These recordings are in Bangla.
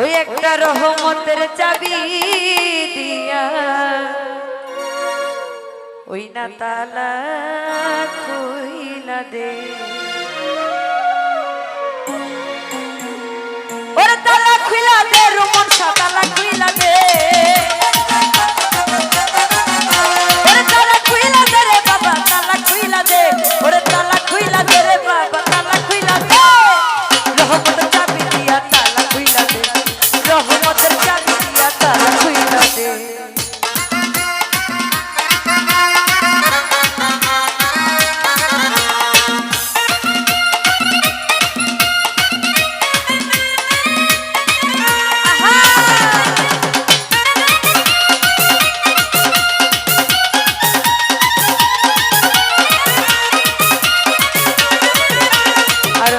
ওই একটা রহমতের চাবি দিয়া। ওই না তালা খুইলা দে। ওরা তালা খুইলা দে রুমা।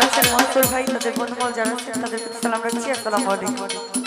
জানাচ্ছেন মনসুর ভাই তাদের বন্ধুবান যারা আছেন তাদের সালাম রাখছি আসসালামু আলাইকুম।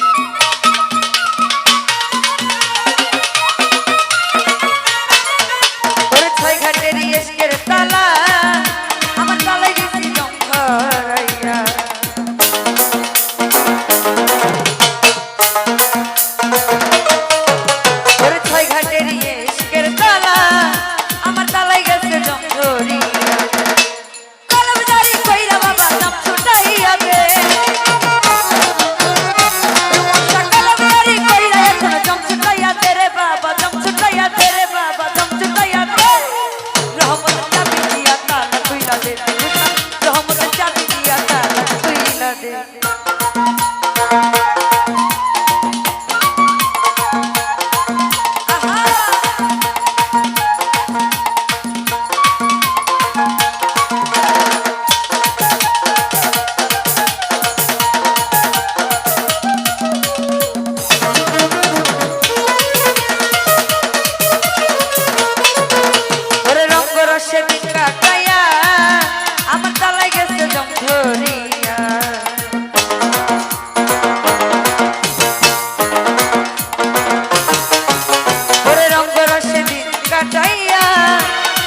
রাতে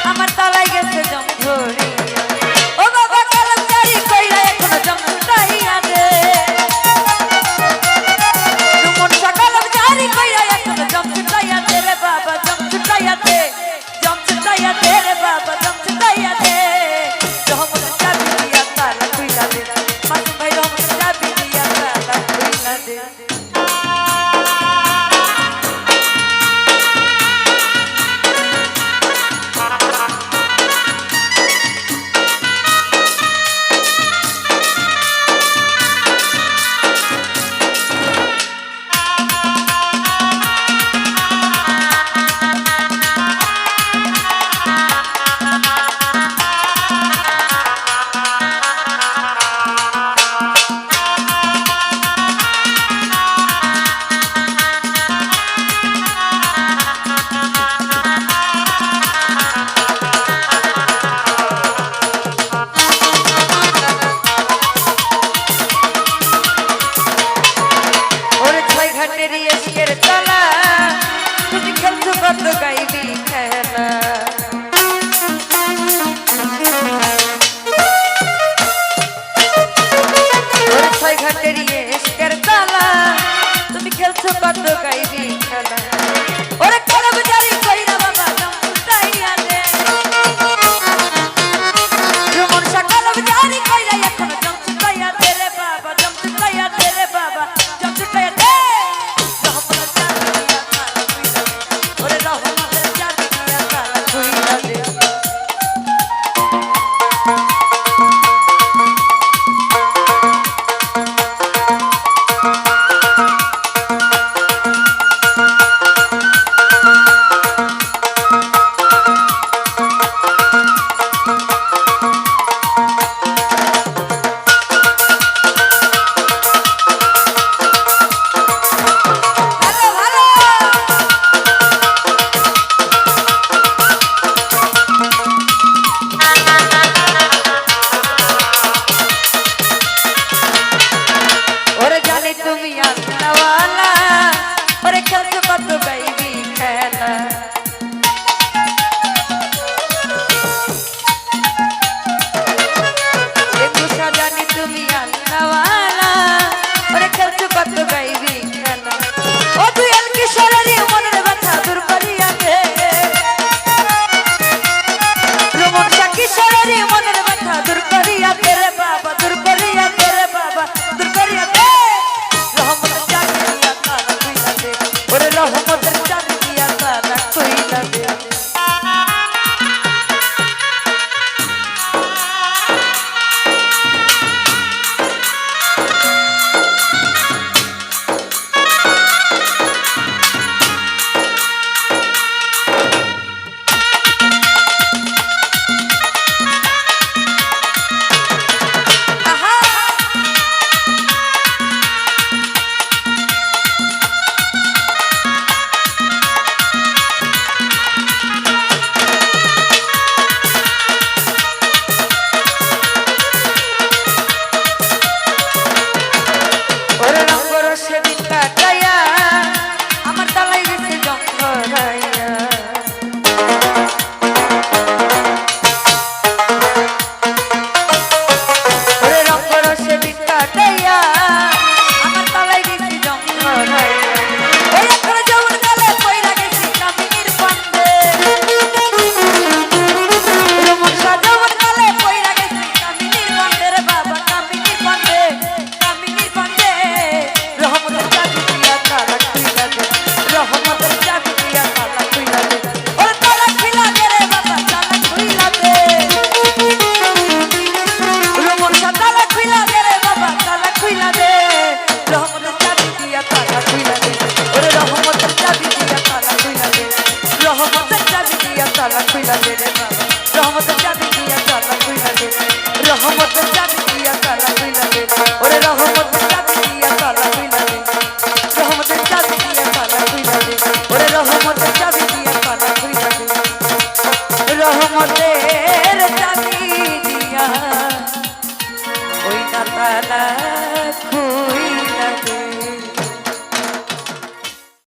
আমার তলা এর তলা। তুমি খেলছো কত গাইবি খেলা। ছয় ঘাটের এসকের তলা। তুমি খেলছো কত তুমি আল্লাহওয়ালা ওরে খেলছো কত বেবি খেলা তুমি আল্লাহওয়ালা ওরে খেলছো কত বেবি চালা খুইলা দে রে বাবা রহমতের চাবি দিয়া চালা খুইলা দে রহমতের চাবি দিয়া চালা খুইলা দে ওরে রহমতের চাবি দিয়া চালা খুইলা দে। রহমতের চাবি দিয়া চালা খুইলা দে। ওরে রহমতের চাবি